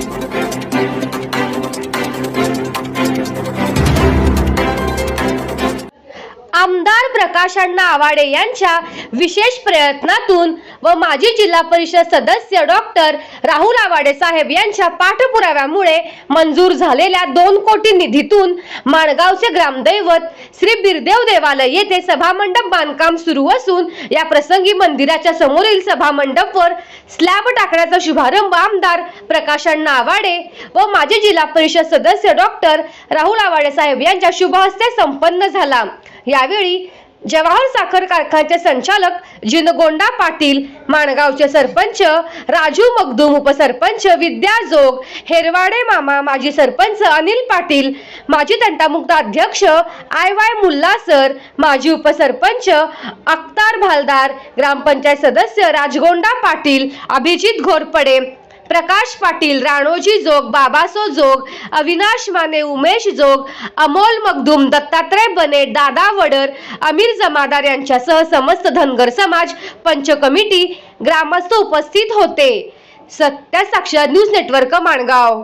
Thank you. आमदार प्रकाश अण्णा आवाडे यांच्या विशेष प्रयत्नातून व माजी जिल्हा परिषद सदस्य डॉक्टर राहुल आवाडे साहेब यांच्या पाठपुराव्यामुळे मंजूर झालेल्या दोन कोटी निधीतून माणगावचे ग्रामदैवत श्री बिरदेव देवालय येथे सभामंडप बांधकाम सुरू असून या प्रसंगी मंदिराच्या समोरील सभामंडपवर स्लॅब टाकण्याचा शुभारंभ आमदार प्रकाश अण्णा आवाडे व माजी जिल्हा परिषद सदस्य डॉक्टर राहुल आवाडे साहेब यांच्या शुभ हस्ते संपन्न झाला. यावेळी जवाहर साखर कारखान्याचे संचालक जिनगोंडा पाटील माणगावचे सरपंच राजू मगदूम उपसरपंच विद्या जोग हेरवाडे मामा माजी सरपंच अनिल पाटील माजी तंटामुक्त अध्यक्ष आय वाय मुल्ला सर माजी उपसरपंच अख्तार भालदार ग्रामपंचायत सदस्य राजगोंडा पाटील अभिजित घोरपडे प्रकाश पाटील राणोजी जोग बाबासो जोग अविनाश माने उमेश जोग अमोल मगदुम दत्तात्रय बने दादा वडर अमीर जमादार यांच्यासह समस्त धनगर समाज पंच कमिटी ग्रामस्थ उपस्थित होते. सत्य साक्षर न्यूज नेटवर्क माणगाव.